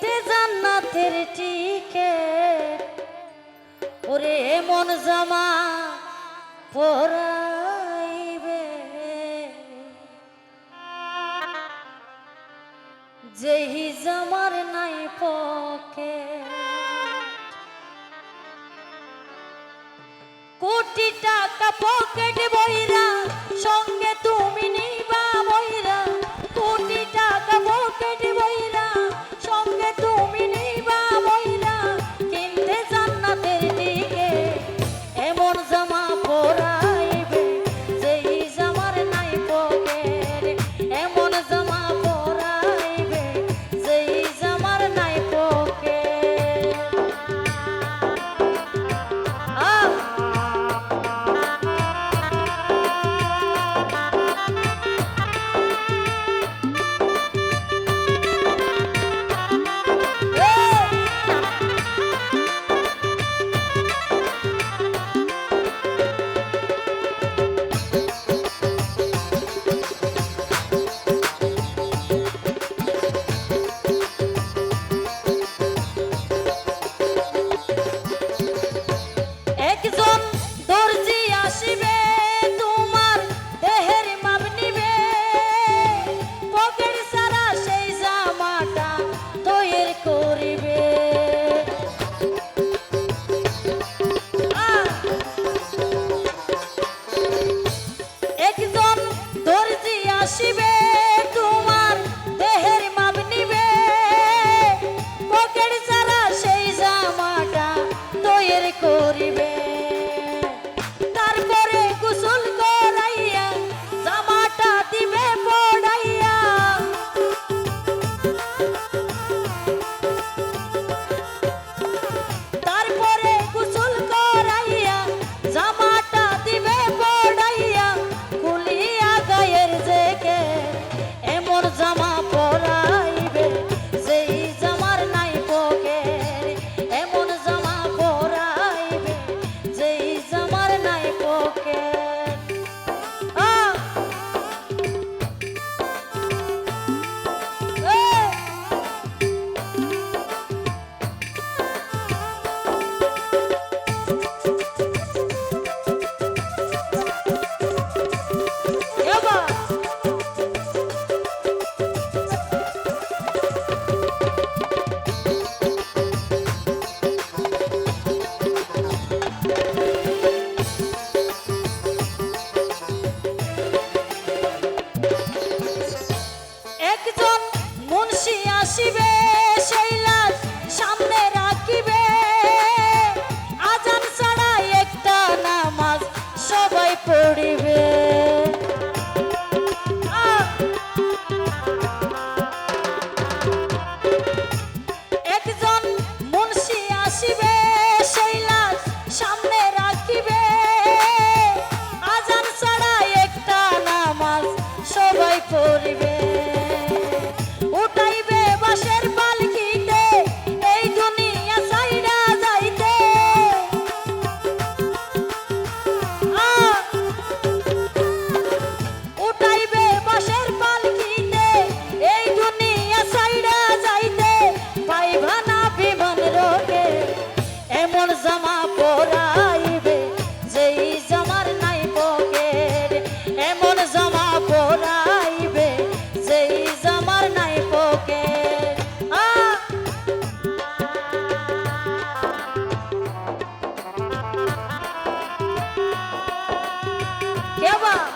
কেটে জান্নাতের টিকে ওরে মন জামা পরাইবে যেহি জামার নাই পকে কোটি টাকা পকেট বইরা সঙ্গে তুমি 要不